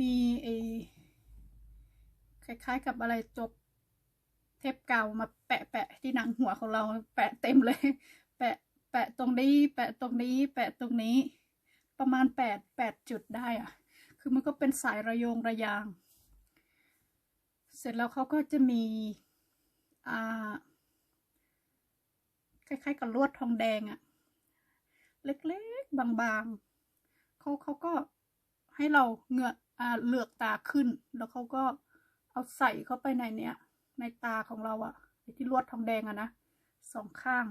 มีไอคล้ายๆกับอะไรจบเทปเก่ามาแปะแปะที่หนังหัวของเราแปะเต็มเลย แปะแปะตรงนี้ แปะตรงนี้ แปะตรงนี้ ประมาณแปดแปดจุดได้อะคือมันก็เป็นสายระโยงระยาง เสร็จแล้วเขาก็จะมีอ่าคล้ายๆกับลวดทองแดงอะเล็กๆ บางๆเขาเขาก็ให้เราเงือกอ่า เหลือกตาขึ้น แล้วเขาก็เอาใส่เข้าไปในเนี้ย ในตาของเราอะที่ลวดทองแดงอะนะสองข้าง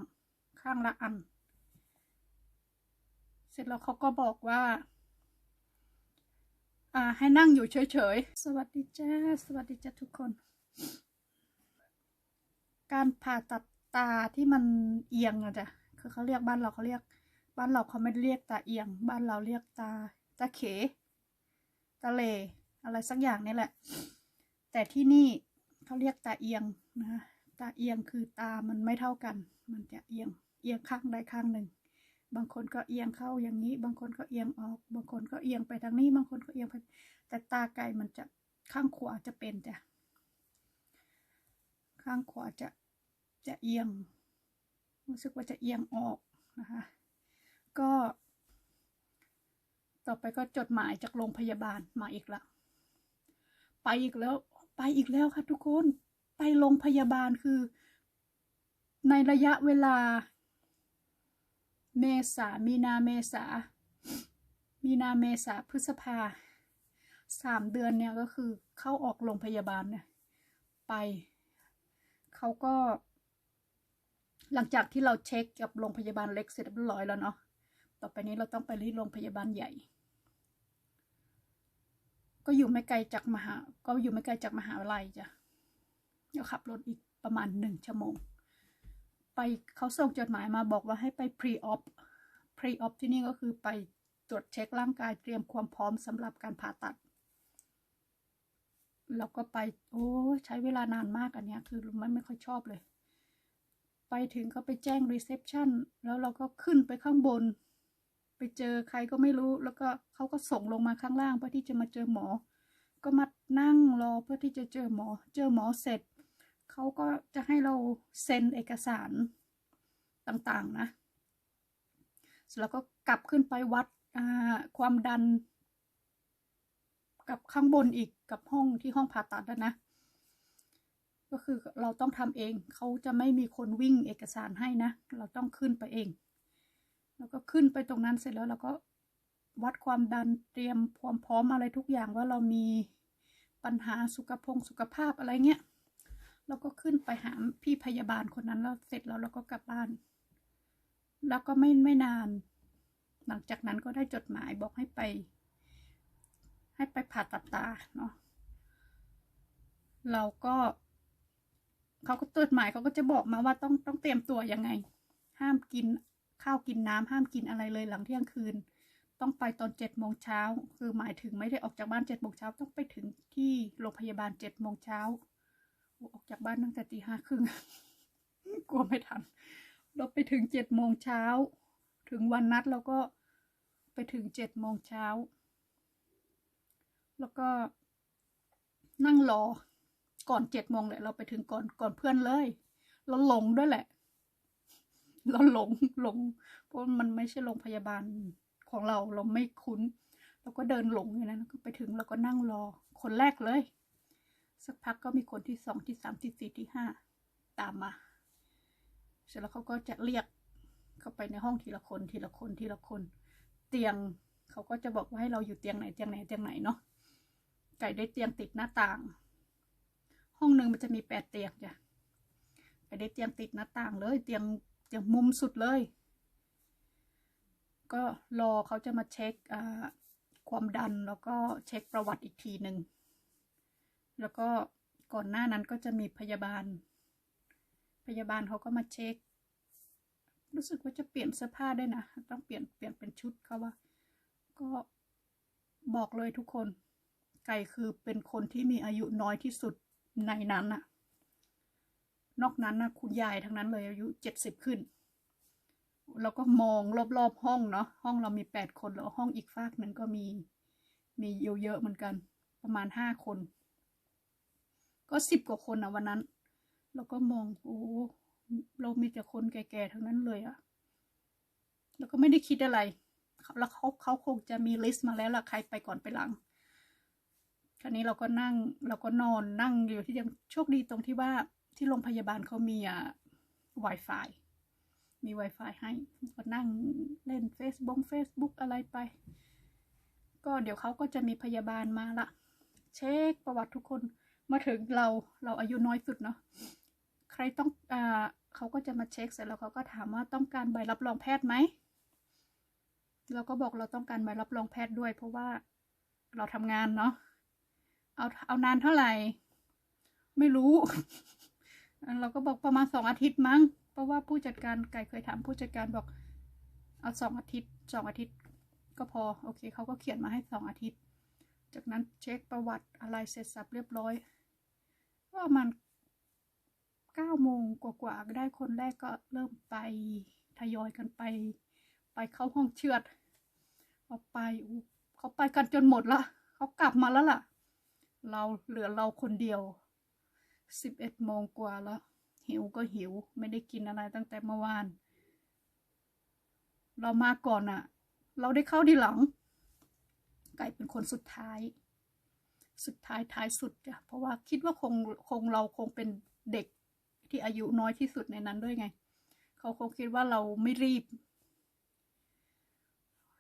ข้างละอัน เสร็จแล้วเขาก็บอกว่า อ่า ให้นั่งอยู่เฉยๆ สวัสดีจ้า สวัสดีจ้าทุกคน การผ่าตัดตาที่มันเอียงอะจ้ะคือเขาเรียกบ้านเราเขาเรียก บ้านเราเขาไม่เรียกตาเอียง บ้านเราเรียกตาตาเข ตาเล อะไรสักอย่างนี่แหละ แต่ที่นี่เขาเรียกตาเอียงนะตาเอียงคือตามันไม่เท่ากัน มันจะเอียงเอียงข้างใดข้างหนึ่ง บางคนก็เอียงเข้าอย่างนี้ บางคนก็เอียงออก บางคนก็เอียงไปทางนี้ บางคนก็เอียงไป แต่ตาไก่มันจะข้างขวาจะเป็นจ้ะ ข้างขวาจะจะเอียง รู้สึกว่าจะเอียงออกนะคะ ก็ ต่อไปก็จดหมายจากโรงพยาบาลมาอีกละ ไปอีกแล้ว ไปอีกแล้วค่ะทุกคน ไปโรงพยาบาลคือ ในระยะเวลา เมษา มีนา เมษา มีนา เมษา พฤษภา สามเดือนเนี่ยก็คือเข้าออกโรงพยาบาลเนี่ย ไป เขาก็ หลังจากที่เราเช็คกับโรงพยาบาลเล็กเสร็จเรียบร้อยแล้วเนาะ ต่อไปนี้เราต้องไปที่โรงพยาบาลใหญ่ ก็อยู่ไม่ไกลจากมหา ก็อยู่ไม่ไกลจากมหาวิทยาลัยจ้ะเดี๋ยวขับรถอีกประมาณหนึ่งชั่วโมง ไปเขาส่งจดหมายมาบอกว่าให้ไป pre-op pre-op ที่นี่ก็คือไปตรวจเช็คร่างกายเตรียมความพร้อมสำหรับการผ่าตัดเราก็ไป โอ้ ใช้เวลานานมากอันเนี้ย คือมันไม่ค่อยชอบเลย ไปถึงก็ไปแจ้ง reception แล้วเราก็ขึ้นไปข้างบน ไปเจอใครก็ไม่รู้ แล้วก็เขาก็ส่งลงมาข้างล่างเพื่อที่จะมาเจอหมอ ก็มานั่งรอเพื่อที่จะเจอหมอ เจอหมอเสร็จเขาก็จะให้เราเซ็นเอกสารต่างๆนะแล้วก็กลับขึ้นไปวัดความดัน กับข้างบนอีกกับห้องที่ห้องผ่าตัดนะ ก็คือเราต้องทำเองเขาจะไม่มีคนวิ่งเอกสารให้นะ เราต้องขึ้นไปเอง แล้วก็ขึ้นไปตรงนั้นเสร็จแล้วเราก็วัดความดันเตรียมความพร้อมอะไรทุกอย่างว่าเรามีปัญหาสุขภงสุขภาพอะไรเงี้ยแล้วก็ขึ้นไปหาพี่พยาบาลคนนั้นแล้วเสร็จแล้วเราก็กลับบ้าน แล้วก็ไม่ไม่นาน หลังจากนั้นก็ได้จดหมายบอกให้ไป ให้ไปผ่าตัดตาเนาะเราก็เขาก็ตรวจหมายเขาก็จะบอกมาว่าต้องต้องเตรียมตัวยังไง ห้ามกิน ข้าวกินน้ำห้ามกินอะไรเลยหลังเที่ยงคืน ต้องไปตอนเจ็ดโมงเช้าคือหมายถึงไม่ได้ออกจากบ้านเจ็ดโมงเช้าต้องไปถึงที่โรงพยาบาลเจ็ดโมงเช้าออกจากบ้านตั้งแต่ตีห้าครึ่งกลัวไม่ทันเราไปถึงเจ็ดโมงเช้า ถึงวันนัดเราก็ไปถึงเจ็ดโมงเช้า แล้วก็นั่งรอก่อนเจ็ดโมงแหละ เราไปถึงก่อนก่อนเพื่อนเลย เราหลงด้วยแหละ เราหลงหลงเพราะมันไม่ใช่โรงพยาบาลของเราเราไม่คุ้นเราก็เดินหลงอย่างนั้นก็ไปถึงเราก็นั่งรอคนแรกเลย สักพักก็มีคนที่สองที่สามที่สี่ที่ห้าตามมา เสร็จแล้วเขาก็จะเรียกเข้าไปในห้องทีละคนทีละคนทีละคน เตียงเขาก็จะบอกว่าให้เราอยู่เตียงไหนเตียงไหนเตียงไหนเนาะไก่ได้เตียงติดหน้าต่าง ห้องหนึ่งมันจะมีแปดเตียงจ้ะไก่ได้เตียงติดหน้าต่างเลย เตียง เตียงมุมสุดเลย ก็รอเขาจะมาเช็คความดันแล้วก็เช็คประวัติอีกทีหนึ่ง แล้วก็ก่อนหน้านั้นก็จะมีพยาบาล พยาบาลเขาก็มาเช็ค รู้สึกว่าจะเปลี่ยนเสื้อผ้าได้วยนะ ต้องเปลี่ยนเปลี่ยนเป็นชุดเขาว่า ก็บอกเลยทุกคน ไก่คือเป็นคนที่มีอายุน้อยที่สุดในนั้นน่ะ นอกนั้นนะคุณยายทั้งนั้นเลยอายุเจ็ดสิบขึ้น แล้วก็มองรอบๆห้องเนาะห้องเรามีแปดคนแล้วห้องอีกฝากหนึ่งก็มีมีเยอะๆเหมือนกัน ประมาณห้าคน ก็สิบกว่าคนอะวันนั้น แล้วก็มองโอ้เรามีแต่คนแก่ๆทั้งนั้นเลยอะแล้วก็ไม่ได้คิดอะไร แล้วเขาเขาคงจะมีลิสต์มาแล้วล่ะใครไปก่อนไปหลังคราวนี้เราก็นั่งเราก็นอนนั่งอยู่ที่เดียวโชคดีตรงที่ว่า ที่โรงพยาบาลเขามีอะ Wi-Fi มี Wi-Fi ให้ก็นั่งเล่น Facebook Facebook อะไรไป ก็เดี๋ยวเขาก็จะมีพยาบาลมาละ เช็คประวัติทุกคนมาถึงเราเราอายุน้อยสุดเนาะใครต้องอ่าเขาก็จะมาเช็คเสร็จแล้วเขาก็ถามว่าต้องการใบรับรองแพทย์ไหมเราก็บอกเราต้องการใบรับรองแพทย์ด้วย เพราะว่าเราทำงานเนาะเอาเอานานเท่าไหร่ ไม่รู้ เราก็บอกประมาณสองอาทิตย์มั้ง เพราะว่าผู้จัดการไก่เคยถามผู้จัดการบอกเอาสองอาทิตย์สองอาทิตย์ ก็พอโอเคเขาก็เขียนมาให้สองอาทิตย์ จากนั้นเช็คประวัติอะไรเสร็จสับเรียบร้อยก็ประมาณเก้าโมงกว่าๆได้คนแรกก็เริ่มไปทยอยกันไป ไปเข้าห้องเชือดเอาไปเขาไปกันจนหมดละเขากลับมาแล้วล่ะ เราเหลือเราคนเดียว สิบเอ็ดโมงกว่าแล้ว หิวก็หิว ไม่ได้กินอะไรตั้งแต่เมื่อวาน เรามาก่อนอะเราได้เข้าทีหลัง ไก่เป็นคนสุดท้าย สุดท้ายท้ายสุดจ้ะเพราะว่าคิดว่าคงคงเราคงเป็นเด็กที่อายุน้อยที่สุดในนั้นด้วยไง เขาคงคิดว่าเราไม่รีบ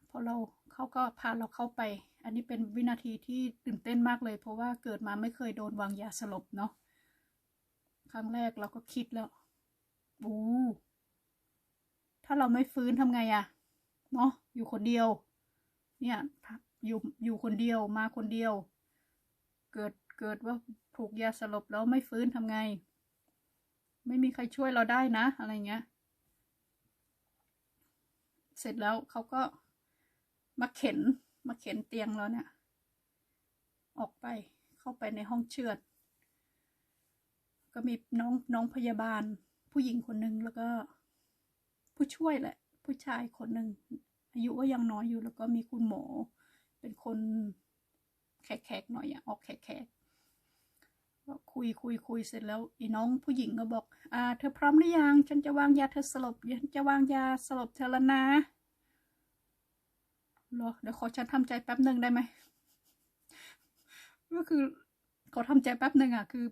พอเราเขาก็พาเราเข้าไป อันนี้เป็นวินาทีที่ตื่นเต้นมากเลย เพราะว่าเกิดมาไม่เคยโดนวางยาสลบเนาะ รั้งแรกเราก็คิดแล้วโอ้ถ้าเราไม่ฟื้นทำไงอะเนาะอยู่คนเดียว เนี่ยอยู่อยู่คนเดียวมาคนเดียว เกิดเกิดว่าถูกยาสลบแล้วไม่ฟื้นทำไง ไม่มีใครช่วยเราได้นะอะไรเงี้ย เสร็จแล้วเขาก็มาเข็นมาเข็นเตียงเราเนี่ย ออกไปเข้าไปในห้องเชือด ก็มีน้องน้องพยาบาล ผู้หญิงคนหนึ่งแล้วก็ ผู้ช่วยแหละ ผู้ชายคนหนึ่งอายุก็ยังน้อยอยู่ แล้วก็มีคุณหมอ เป็นคนแขกๆหน่อยอะออกแขกๆก็คุยคุยคุยเสร็จแล้วอีน้องผู้หญิงก็บอก อ่า เธอพร้อมหรือยังฉันจะวางยาเธอสลบฉันจะวางยาสลบเธอแล้วนะรอเดี๋ยวขอฉันทำใจแป๊บหนึ่งได้ไหมก็คือขอทำใจแป๊บหนึ่งอะ คือ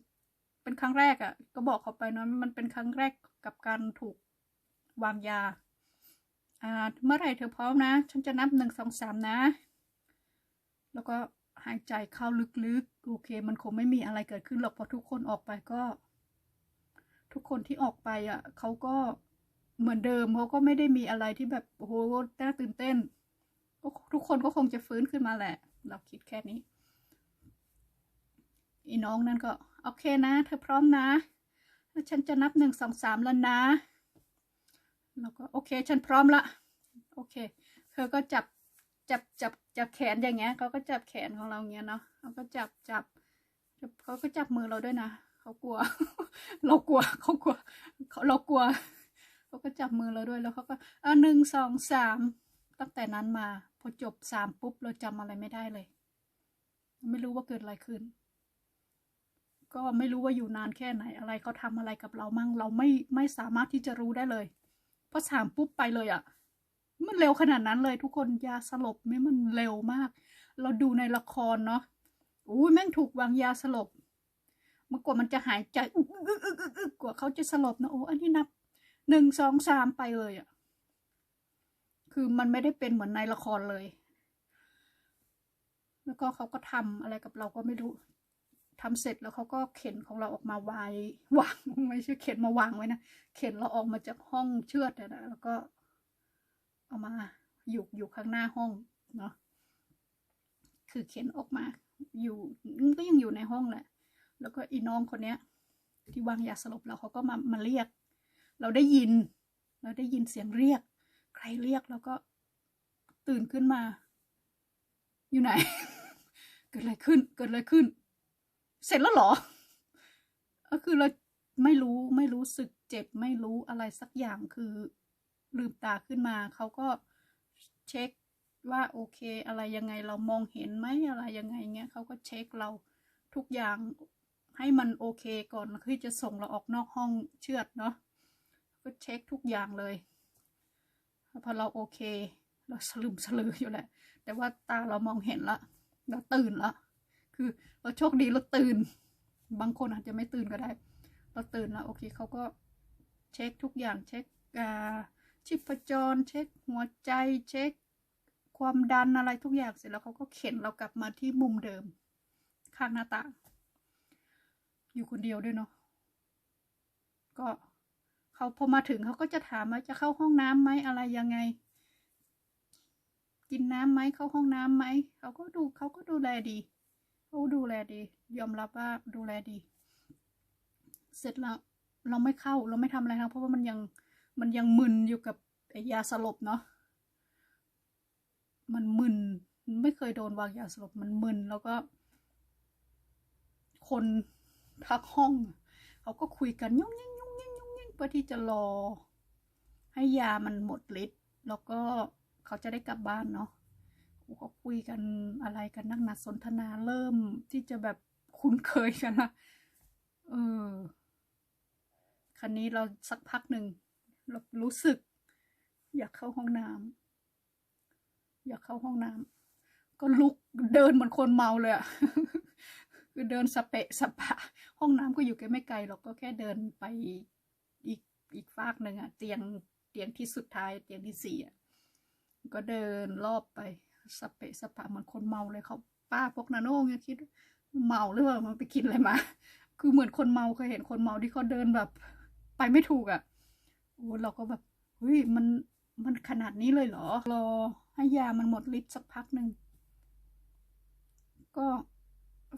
เป็นครั้งแรกอะ ก็บอกเขาไปเนาะมันเป็นครั้งแรกกับการถูกวางยา อ่า เมื่อไหร่เธอพร้อมนะ ฉันจะนับหนึ่งสองสามนะ แล้วก็หายใจเข้าลึกๆ โอเค มันคงไม่มีอะไรเกิดขึ้นหรอกพอทุกคนออกไปก็ ทุกคนที่ออกไปอะเขาก็เหมือนเดิมเขาก็ไม่ได้มีอะไรที่แบบโอ้โหน่าตื่นเต้นก็ทุกคนก็คงจะฟื้นขึ้นมาแหละ เราคิดแค่นี้ ไอีน้องนั่นก็ โอเคนะ เธอพร้อมนะ แล้วฉันจะนับหนึ่งสองสามแล้วนะแล้วก็โอเค ฉันพร้อมละ โอเค เธอก็จับจับจับจับแขนอย่างเงี้ยเขาก็จับแขนของเราเงี้ยเนาะเขาก็จับจับเขาก็จับมือเราด้วยนะเขากลัว เรากลัวเขากลัวเขาเรากลัวเขาก็จับมือเราด้วยแล้วเขาก็อ่าหนึ่งสองสามตั้งแต่นั้นมา พอจบสามปุ๊บเราจำอะไรไม่ได้เลย ไม่รู้ว่าเกิดอะไรขึ้น ก็ไม่รู้ว่าอยู่นานแค่ไหนอะไรเขาทำอะไรกับเรามั่งเราไม่ไม่สามารถที่จะรู้ได้เลยเพราะสามปุ๊บไปเลยอะ่ะ มันเร็วขนาดนั้นเลยทุกคนยาสลบไม่มันเร็วมาก เราดูในละครเนาะอุ้ยแม่งถูกวางยาสลบมันกว่ามันจะหายใจอึกอึกอึกอึกอึกกว่าเขาจะสลบนะโอ้อันนี้นับหนึ่งสองสามไปเลยอะ่ะ คือมันไม่ได้เป็นเหมือนในละครเลย แล้วก็เขาก็ทำอะไรกับเราก็ไม่รู้ ทำเสร็จแล้วเขาก็เข็นของเราออกมาไว้วางไม่ใช่เข็นมาวางไว้นะเข็นเราออกมาจากห้องเชือดนะแล้วก็ เอามาอยู่อยู่ข้างหน้าห้องเนาะคือเข็นออกมา อยู่ก็ยังอยู่ในห้องแหละ แล้วก็อีน้องคนเนี้ย ที่วางยาสลบเราเขาก็มามาเรียก เราได้ยิน เราได้ยินเสียงเรียก ใครเรียกแล้วก็ตื่นขึ้นมา อยู่ไหน เกิดอะไรขึ้น เกิดอะไรขึ้น เสร็จแล้วหรอ ก็คือเราไม่รู้ไม่รู้สึกเจ็บไม่รู้อะไรสักอย่างคือลืมตาขึ้นมาเขาก็เช็คว่าโอเค อะไรยังไงเรามองเห็นไหมอะไรยังไงเงี้ยเขาก็เช็คเราทุกอย่างให้มันโอเคก่อนที่จะส่งเราออกนอกห้องเชือดเนาะก็เช็คทุกอย่างเลยพอเราโอเค เราสลืมสลืออยู่แหละ แต่ว่าตาเรามองเห็นละเราตื่นละ คือเราโชคดีเราตื่น บางคนอาจจะไม่ตื่นก็ได้ เราตื่นแล้วโอเคเขาก็เช็คทุกอย่างเช็คชีพจร เช็คหัวใจเช็คความดันอะไรทุกอย่างเสร็จแล้วเขาก็เข็นเรากลับมาที่มุมเดิม ข้างหน้าต่าง อยู่คนเดียวด้วยเนาะก็เขาพอมาถึงเขาก็จะถามว่าจะเข้าห้องน้ำไหมอะไรยังไง กินน้ำไหมเข้าห้องน้ำไหมเขาก็ดูเขาก็ดูแลดี เขาดูแลดี ยอมรับว่าดูแลดี เสร็จแล้วเราไม่เข้าเราไม่ทำอะไรทั้งเพราะว่ามันยังมันยังมึนอยู่กับยาสลบเนาะมันมึนไม่เคยโดนวางยาสลบมันมึนแล้วก็ คนพักห้องเขาก็คุยกันยุ่งยิ่งยุ่งยิ่งยุ่งยิ่งเพื่อที่จะรอ ให้ยามันหมดฤทธิ์แล้วก็เขาจะได้กลับบ้านเนาะ ก็คุยกันอะไรกันนักหนาสนทนาเริ่มที่จะแบบคุ้นเคยกันนะเออ คันนี้เราสักพักหนึ่งเรารู้สึก อยากเข้าห้องน้ำอยากเข้าห้องน้ำก็ลุกเดินเหมือนคนเมาเลยอะคือเดินสเปะสปะ ห้องน้ำก็อยู่แค่ไม่ไกลหรอกก็แค่เดินไปอีกอีกฟากหนึ่งอะเตียงเตียงที่สุดท้ายเตียงที่สี่อะก็เดินรอบไป สเปะสปะเหมือนคนเมาเลยเขาป้าพวกนาโน่เนี่ยคิดเมาหรือเปล่ามันไปกินอะไรมา คือเหมือนคนเมาเคยเห็นคนเมาที่เขาเดินแบบ ไปไม่ถูกอะ่ะโอ้เราก็แบบเฮ้ยมันมันขนาดนี้เลยเหรอรอให้ยามันหมดฤทธิ์สักพักหนึ่งก็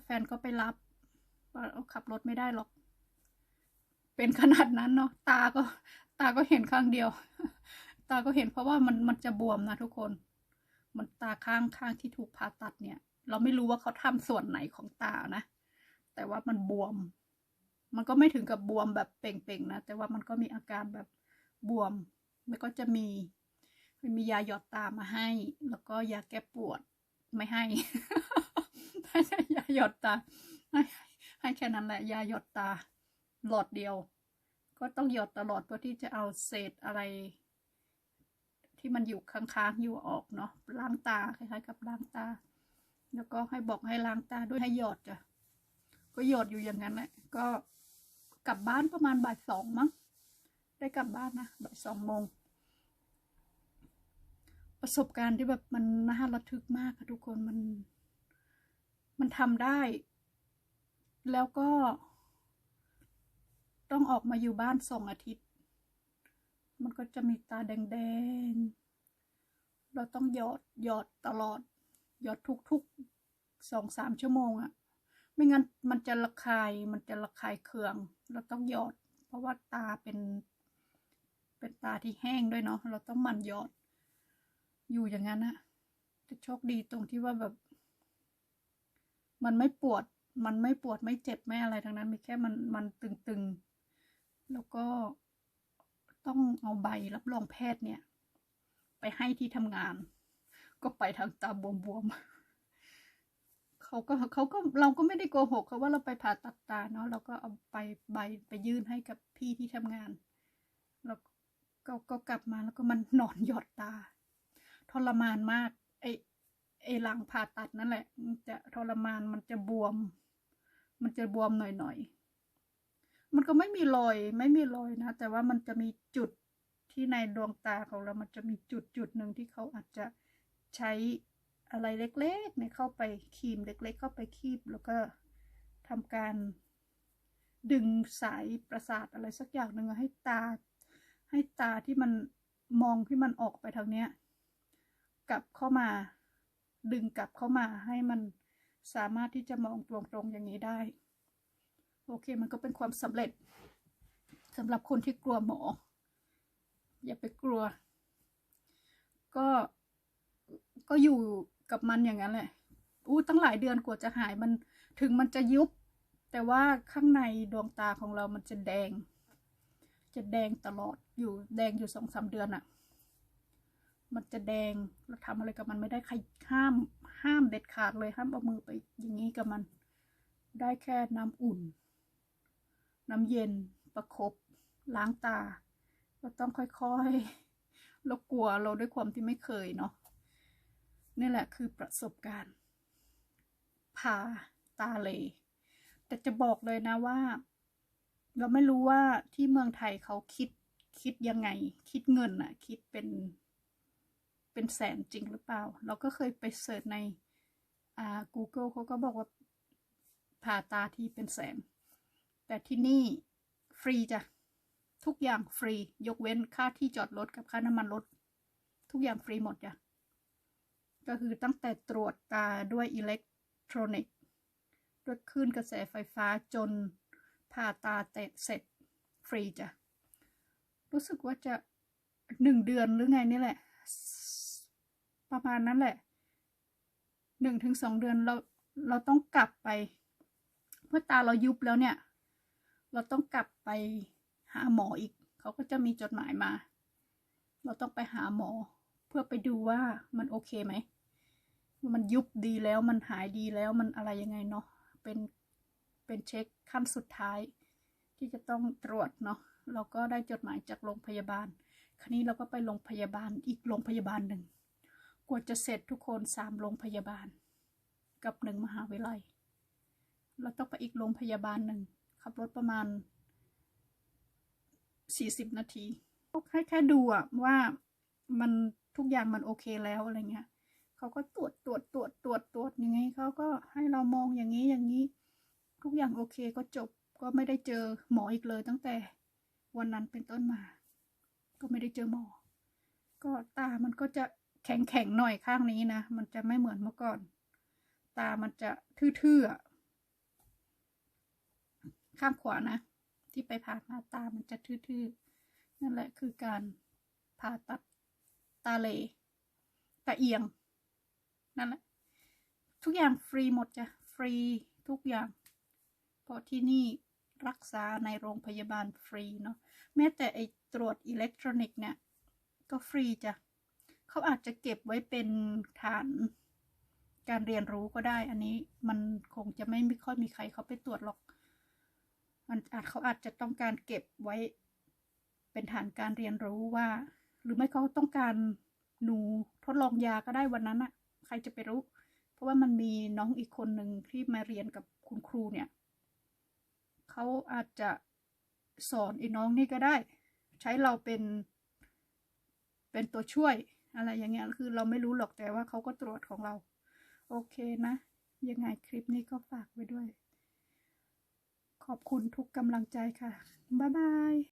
แฟนก็ไปรับว่าขับรถไม่ได้หรอก เป็นขนาดนั้นเนาะตาก็ตาก็เห็นข้างเดียว ตาก็เห็นเพราะว่ามันมันจะบวมนะทุกคน มันตาข้างข้างที่ถูกผ่าตัดเนี่ย เราไม่รู้ว่าเขาทำส่วนไหนของตานะ แต่ว่ามันบวม มันก็ไม่ถึงกับบวมแบบเป่งๆนะ แต่ว่ามันก็มีอาการแบบบวม แล้วก็จะมีมียาหยอดตามาให้ แล้วก็ยาแก้ปวดไม่ให้ไม่ใช่ยาหยอดตาให้ให้แค่นั้นแหละยาหยอดตาหลอดเดียว ก็ต้องหยอดตลอดเพื่อที่จะเอาเศษอะไร ที่มันอยู่ค้างๆอยู่ออกเนาะล้างตาคล้ายๆ กับล้างตา แล้วก็ให้บอกให้ล้างตาด้วยให้หยอดจ้ะก็หยอดอยู่อย่างนั้นแหละก็กลับบ้านประมาณบ่ายสองมั้งได้กลับบ้านนะบ่ายสองโมงประสบการณ์ที่แบบมันน่าระทึกมากค่ะทุกคนมัน มันทำได้ แล้วก็ ต้องออกมาอยู่บ้านสองอาทิตย์ มันก็จะมีตาแดงๆ เราต้องหยอดหยอดตลอด หยอดทุกๆสองสามชั่วโมงอะไม่งั้นมันจะระคายมันจะระคายเคือง เราต้องหยอด เพราะว่าตาเป็น เป็นตาที่แห้งด้วยเนาะเราต้องหมั่นหยอด อยู่อย่างนั้นนะจะโชคดีตรงที่ว่าแบบ มันไม่ปวด มันไม่ปวดไม่เจ็บไม่อะไรทั้งนั้น มีแค่มันมันตึงๆ แล้วก็ ต้องเอาใบรับรองแพทย์เนี่ย ไปให้ที่ทำงาน ก็ไปทางตาบวมๆเขาก็เขาก็เราก็ไม่ได้โกหกเขาว่าเราไปผ่าตัดตาเนาะเราก็เอาไปใบไปยื่นให้กับพี่ที่ทำงาน แล้วก็ก็กลับมาแล้วก็มันนอนหยอดตา ทรมานมากไอไอหลังผ่าตัดนั่นแหละมันจะทรมานมันจะบวม มันจะบวมหน่อยๆ มันก็ไม่มีรอยไม่มีรอยนะ แต่ว่ามันจะมีจุดที่ในดวงตาของเรา มันจะมีจุดจุดหนึ่งที่เขาอาจจะใช้อะไรเล็กๆเนี่ยเข้าไปคีมเล็ก ๆ เข้าไปคีบแล้วก็ทำการดึงสายประสาทอะไรสักอย่างหนึ่งให้ตา ให้ตาที่มันมองที่มันออกไปทางเนี้ยกลับเข้ามา ดึงกลับเข้ามาให้มันสามารถที่จะมองตรงๆอย่างนี้ได้ โอเคมันก็เป็นความสำเร็จสำหรับคนที่กลัวหมอ อย่าไปกลัว ก็ก็อยู่กับมันอย่างนั้นแหละอู้ตั้งหลายเดือนกว่าจะหายมันถึงมันจะยุบ แต่ว่าข้างในดวงตาของเรามันจะแดง จะแดงตลอดอยู่แดงอยู่สองสามเดือนอะมันจะแดงเราทำอะไรกับมันไม่ได้ใครห้าม ห้ามเด็ดขาดเลยห้ามเอามือไปอย่างนี้กับมัน ได้แค่น้ำอุ่น น้ำเย็นประคบล้างตาเราต้องค่อยๆเรากลัวเราด้วยความที่ไม่เคยเนาะนี่แหละคือประสบการณ์ผ่าตาเลยแต่จะบอกเลยนะว่า เราไม่รู้ว่าที่เมืองไทยเขาคิดคิดยังไง คิดเงินอะคิดเป็นเป็นแสนจริงหรือเปล่า เราก็เคยไปเสิร์ชในอ่า Google เขาก็บอกว่าผ่าตาที่เป็นแสน แต่ที่นี่ฟรีจ้ะ ทุกอย่างฟรี ยกเว้นค่าที่จอดรถกับค่าน้ำมันรถ ทุกอย่างฟรีหมดจ้ะ ก็คือตั้งแต่ตรวจตาด้วยอิเล็กทรอนิกส์ด้วยคลื่นกระแสไฟฟ้าจนผ่าตาเตะเสร็จฟรีจ้ะ รู้สึกว่าจะหนึ่งเดือนหรือไงนี่แหละ ประมาณนั้นแหละหนึ่งถึงสองเดือนเราเราต้องกลับไป เมื่อตาเรายุบแล้วเนี่ย เราต้องกลับไปหาหมออีก เขาก็จะมีจดหมายมา เราต้องไปหาหมอ เพื่อไปดูว่ามันโอเคไหม มันยุบดีแล้วมันหายดีแล้วมันอะไรยังไงเนาะ เป็นเป็นเช็คขั้นสุดท้าย ที่จะต้องตรวจเนาะ เราก็ได้จดหมายจากโรงพยาบาล คราวนี้เราก็ไปโรงพยาบาลอีกโรงพยาบาลหนึ่ง กว่าจะเสร็จทุกคนสามโรงพยาบาล กับหนึ่งมหาวิทยาลัย เราต้องไปอีกโรงพยาบาลหนึ่ง ขับรถประมาณสี่สิบนาทีแค่แค่ดูอะว่ามันทุกอย่างมันโอเคแล้วอะไรเงี้ยเขาก็ตรวจตรวจตรวจตรวจตรวจยังไงเขาก็ให้เรามองอย่างนี้อย่างนี้ ทุกอย่างโอเคก็จบก็ไม่ได้เจอหมออีกเลยตั้งแต่วันนั้นเป็นต้นมา ก็ไม่ได้เจอหมอ ก็ตามันก็จะแข็งแข็งๆหน่อยข้างนี้นะ มันจะไม่เหมือนเมื่อก่อน ตามันจะทื่อๆ ข้างขวานะ ที่ไปผ่ามาตามันจะทื่อๆ นั่นแหละคือการผ่าตัดตาเลตาเอียง นั่นแหละ ทุกอย่างฟรีหมดจ้ะ ฟรีทุกอย่าง เพราะที่นี่รักษาในโรงพยาบาลฟรีเนาะแม้แต่ไอตรวจอิเล็กทรอนิกส์เนี่ย ก็ฟรีจ้ะเขาอาจจะเก็บไว้เป็นฐานการเรียนรู้ก็ได้ อันนี้มันคงจะไม่ไม่ค่อยมีใครเขาไปตรวจหรอก มันอาจเขาอาจจะต้องการเก็บไว้เป็นฐานการเรียนรู้ว่า หรือไม่เขาต้องการหนูทดลองยาก็ได้วันนั้นอะใครจะไปรู้ เพราะว่ามันมีน้องอีกคนหนึ่งที่มาเรียนกับคุณครูเนี่ยเขาอาจจะสอนไอ้น้องนี่ก็ได้ ใช้เราเป็น เป็นตัวช่วยอะไรอย่างเงี้ยคือเราไม่รู้หรอกแต่ว่าเขาก็ตรวจของเรา โอเคนะ ยังไงคลิปนี้ก็ฝากไว้ด้วย ขอบคุณทุกกำลังใจค่ะ บ๊ายบาย